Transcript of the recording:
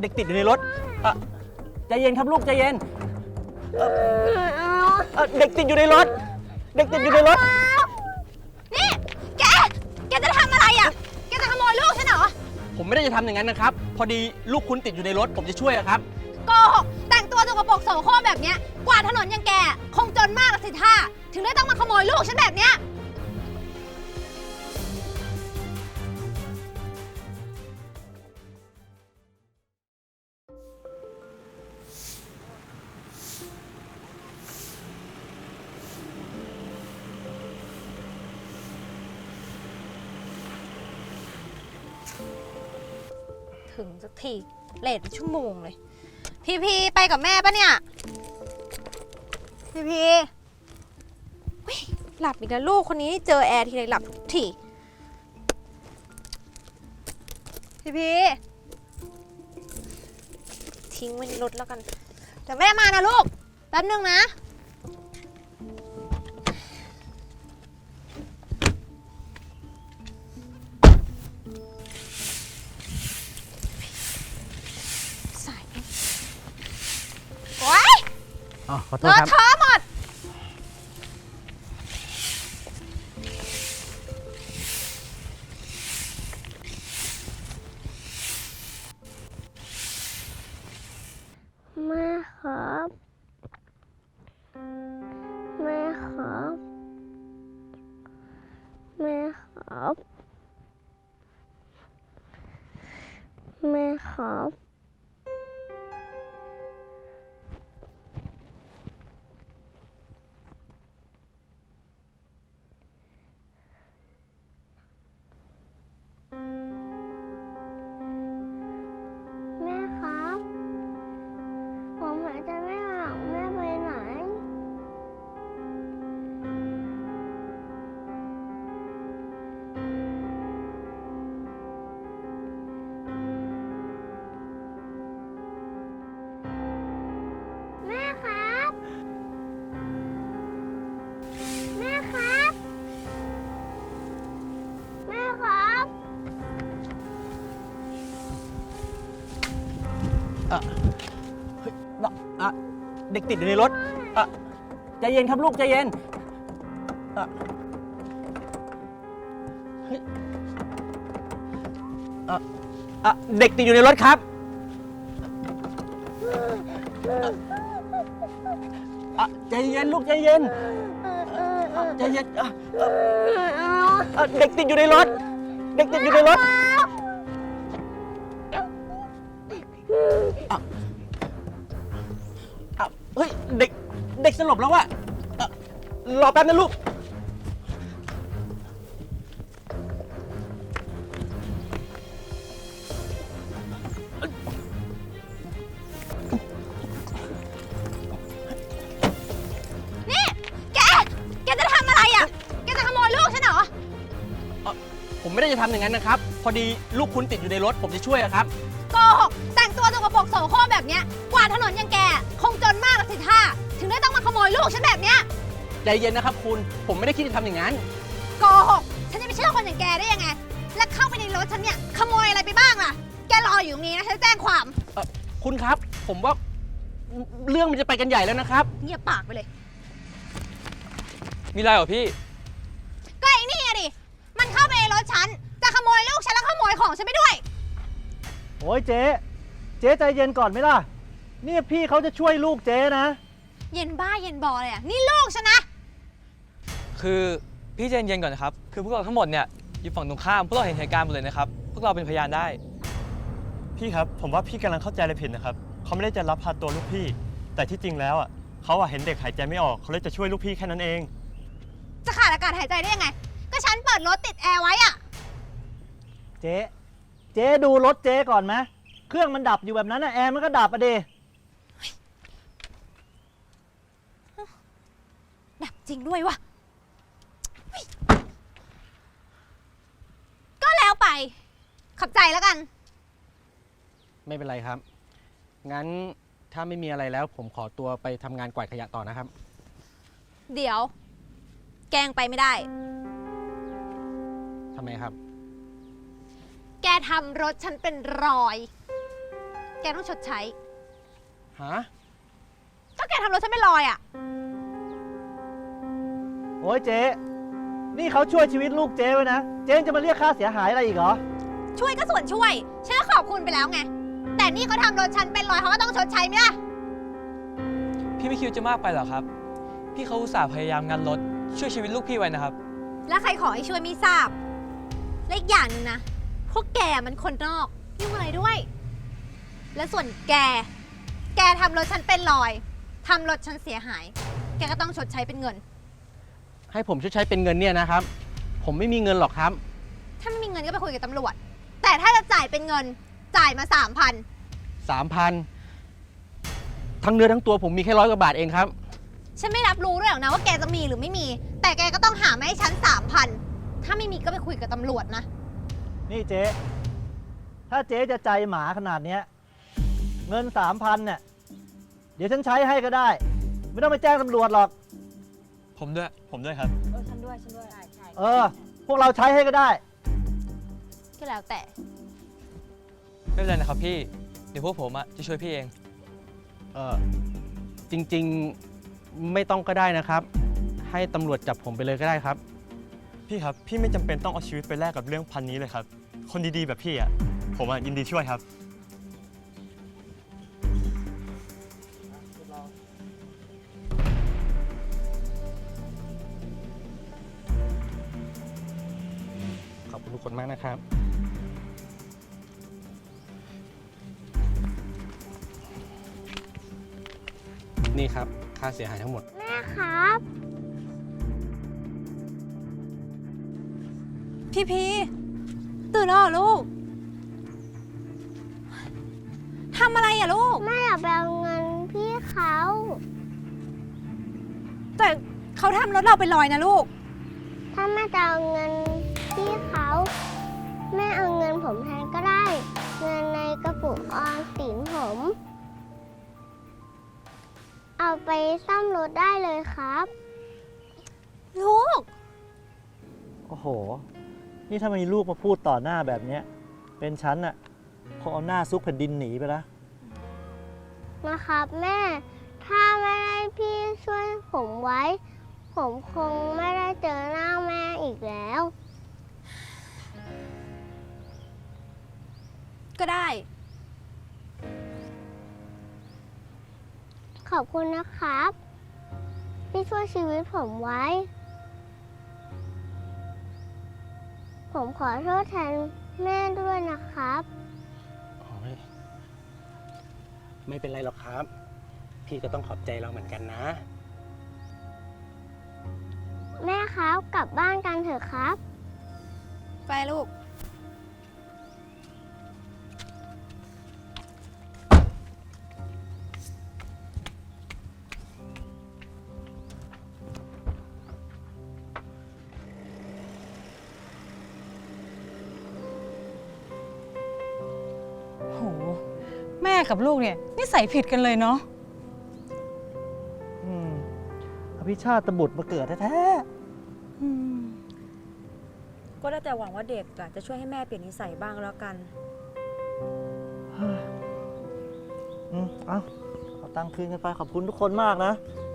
เด็กติดอยู่ในรถเอ่อใจเย็นครับลูกใจเย็นเอ่อเอ่อเด็กติดอยู่ในรถ เด็กติดอยู่ในรถ นี่ แก แกจะทำอะไรอะ แกจะขโมยลูกฉันเหรอ ผมไม่ได้จะทำอย่างนั้นนะครับ พอดีลูกคุณติดอยู่ในรถ ผมจะช่วยอะครับ โกหกแต่งตัวสกปรกโสโครกแบบเนี้ย กวาดถนนอย่างแก คงจนมากละสิท่า ถึงได้ต้องมาขโมยลูกฉันแบบเนี้ย ถึงสักทีเลทชั่วโมงเลย พีพีไปกับแม่ปะเนี่ย พีพีเฮ้ยหลับอีกแล้วลูกคนนี้เจอแอร์ทีไรหลับทุกทีพีพีทิ้งไว้ในรถแล้วกัน เดี๋ยวแม่มานะลูก แป๊บนึงนะ อ๋อขอโทเลษอะครับ เทอะหมด แม่ครับ แม่ครับ แม่ครับ แม่ครับ อะเด็กติดอยู่ในรถอะใจเย็นครับลูกใจเย็นอะเฮ้ยอะอะเด็กติดอยู่ในรถครับอะใจเย็นลูกใจเย็นใจเย็นอะอะเด็กติดอยู่ในรถ เด็กติดอยู่ในรถ สลบแล้วอะอะรอแป๊บนะลูก นี่ แก แกจะทำอะไรอะ แกจะขโมยลูกฉันเหรอ ผมไม่ได้จะทำอย่างนั้นนะครับ พอดีลูกคุณติดอยู่ในรถ ผมจะช่วยอะครับ โกหกแต่งตัวสกปรกโสโครกแบบเนี้ยกวาดถนนอย่างแกคง ยลูกฉันแบบเนี้ยใจเย็นนะครับคุณ ผมไม่ได้คิดจะทำอย่างนั้น โกหกฉันจะไปเชื่อคนอย่างแกได้ยังไง แล้วเข้าไปในรถฉันเนี่ยขโมยอะไรไปบ้างล่ะ แกรออยู่ตรงนี้นะฉันจะแจ้งความ เอ่อคุณครับ ผมว่าเรื่องมันจะไปกันใหญ่แล้วนะครับ เงียบปากไปเลย มีอะไรเหรอพี่ ก็ไอ้นี่อะดิ มันเข้าไปในรถฉัน จะขโมยลูกฉันแล้วขโมยของฉันไปด้วย โอ้ยเจ๊ เจ๊ใจเย็นก่อนไหมล่ะ นี่พี่เขาจะช่วยลูกเจ๊นะ เย็นบ้าเย็นบอเลยอะนี่ลูกฉันนะ คือพี่ใจเย็นๆก่อนนะครับ คือพวกเราทั้งหมดเนี่ยอยู่ฝั่งตรงข้ามพวกเราเห็นเหตุการณ์หมดเลยนะครับ พวกเราเป็นพยานได้ พี่ครับ ผมว่าพี่กำลังเข้าใจอะไรผิดนะครับเขาไม่ได้จะรับพาตัวลูกพี่ แต่ที่จริงแล้วอะเขาอะเห็นเด็กหายใจไม่ออกเขาเลยจะช่วยลูกพี่แค่นั้นเอง จะขาดอากาศหายใจได้ยังไง ก็ฉันเปิดรถติดแอร์ไว้อะเจ๊ เจ๊ดูรถเจ๊ก่อนไหมเครื่องมันดับอยู่แบบนั้นนะแอร์มันก็ดับอะเด ดับ จริงด้วยวะเฮ้ยก็แล้วไป ขับใจแล้วกัน ไม่เป็นไรครับ งั้นถ้าไม่มีอะไรแล้ว ผมขอตัวไปทำงานกวาดขยะต่อนะครับ เดี๋ยว แกล้งไปไม่ได้ ทำไมครับ แกทำรถฉันเป็นรอย แกต้องชดใช้ ฮะ ก็แกทำรถฉันเป็นรอยอะ โอ้ยเจ๊ นี่เขาช่วยชีวิตลูกเจ๊ไว้นะ เจ๊ยังจะมาเรียกค่าเสียหายอะไรอีกเหรอ ช่วยก็ส่วนช่วย ฉันก็ขอบคุณไปแล้วไง แต่นี่เขาทำรถฉันเป็นรอยเขาก็ต้องชดใช้ไหมล่ะ พี่ไม่คิดจะมากไปเหรอครับ พี่เขาอุตส่าห์พยายามงานรถช่วยชีวิตลูกพี่ไว้นะครับ แล้วใครขอให้ช่วยไม่ทราบ และอีกอย่างหนึ่งนะ พวกแกมันคนนอก ยุ่งอะไรด้วย และส่วนแก แกทำรถฉันเป็นรอยทำรถฉันเสียหาย แกก็ต้องชดใช้เป็นเงิน ให้ผมชดใช้เป็นเงินเนี่ยนะครับ ผมไม่มีเงินหรอกครับ ถ้าไม่มีเงินก็ไปคุยกับตำรวจ แต่ถ้าจะจ่ายเป็นเงินจ่ายมาสามพันสามพันทั้งเนื้อทั้งตัวผมมีแค่ร้อยกว่าบาทเองครับ ฉันไม่รับรู้ด้วยหรอกนะว่าแกจะมีหรือไม่มี แต่แกก็ต้องหามาให้ฉันสามพันถ้าไม่มีก็ไปคุยกับตำรวจนะ นี่เจ๊ ถ้าเจ๊จะใจหมาขนาดเนี้ยเงินสามพันเนี่ย เดี๋ยวฉันใช้ให้ก็ได้ ไม่ต้องไปแจ้งตำรวจหรอก ผมด้วย ผมด้วยครับ เออฉันด้วยฉันด้วยใช่ใช่เออ พวกเราใช้ให้ก็ได้ ก็แล้วแต่ ไม่เป็นไรนะครับพี่ เดี๋ยวพวกผมอะจะช่วยพี่เอง เออจริงๆไม่ต้องก็ได้นะครับ ให้ตำรวจจับผมไปเลยก็ได้ครับ พี่ครับ พี่ไม่จำเป็นต้องเอาชีวิตไปแลกกับเรื่องพันนี้เลยครับ คนดีๆแบบพี่อะ ผมอะยินดีช่วยครับ บคุณทุกคนมากนะครับ นี่ครับค่าเสียหายทั้งหมด แม่ครับ พี่พีตื่นแล้วเหรอลูกทำอะไรอะลูก แม่อยากไปเอาเงินพี่เขาแต่เขาทำรถเราเป็นรอยนะลูก ถ้าแม่จะเอาเงิน พี่เขาแม่เอาเงินผมแทนก็ได้ เงินในกระปุกออมสินผม เอาไปซ่อมรถได้เลยครับ ลูก โอ้โห นี่ถ้ามีลูกมาพูดต่อหน้าแบบเนี้ย เป็นฉันน่ะคงเอาหน้าซุกแผ่นดินหนีไปแล้วนะครับแม่ ถ้าไม่ได้พี่ช่วยผมไว้ ผมคงไม่ได้เจอหน้าแม่อีกแล้ว ก็ได้ ขอบคุณนะครับ ที่ช่วยชีวิตผมไว้ ผมขอโทษแทนแม่ด้วยนะครับ โอ้ยไม่เป็นไรหรอกครับ พี่ก็ต้องขอบใจเราเหมือนกันนะ แม่ครับกลับบ้านกันเถอะครับ ไปลูก แม่กับลูกเนี่ยนิสัยผิดกันเลยเนาะอืมอภิชาติบุตรมาเกิดแท้อืมก็ได้แต่หวังว่าเด็กอะจะช่วยให้แม่เปลี่ยนนิสัยบ้างแล้วกัน ๆอืมเอาเอาตังค์คืนกันไปขอบคุณทุกคนมากนะไ